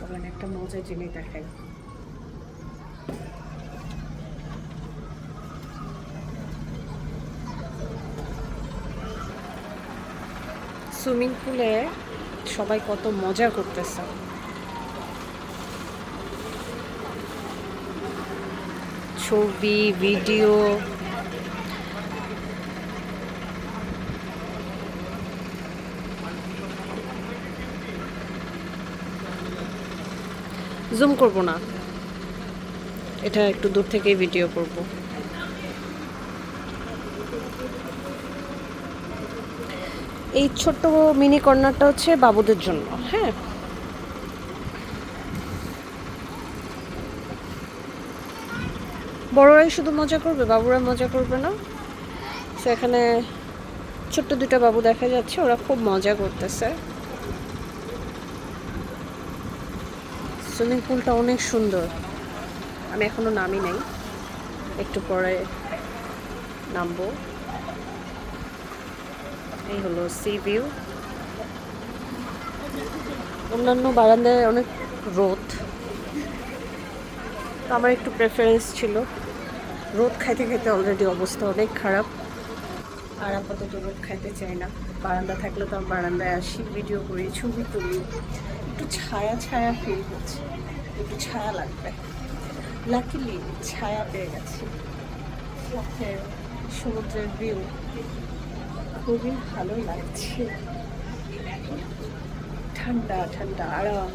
চলেন একটা মজার জিনিস দেখাই। সুইমিং পুলে সবাই কত মজা করতেছে। ছবি ভিডিও জুম করব না। এটা একটু দূর থেকেই ভিডিও করব। এই ছোট্ট মিনি কর্নারটা হচ্ছে বাবুদের জন্য হ্যাঁ? বড়রাই শুধু মজা করবে, বাবুরা মজা করবে না। সেখানে ছোট্ট দুটো বাবু দেখা যাচ্ছে, ওরা খুব মজা করতেছে। সুইমিং পুলটা অনেক সুন্দর। আমি এখনও নামি নাই। একটু পরে নামবো। এই হলো সি ভিউ অন্যান্য বারান্দায় অনেক রোদ। আমার একটু প্রেফারেন্স ছিল। রোদ খাইতে খাইতে অলরেডি অবস্থা অনেক খারাপ। আর আপাতত রোদ খাইতে চাই না। বারান্দা থাকলে তো আমি বারান্দায় আসি। ভিডিও করি, ছবি তুলি। একটু ছায়া ছায়া ফিল হচ্ছে। একটু ছায়া লাগবে। লাকিলি ছায়া পেয়ে গেছি। সমুদ্রের ভিউ খুবই ভালো লাগছে। ঠান্ডা ঠান্ডা, আরাম।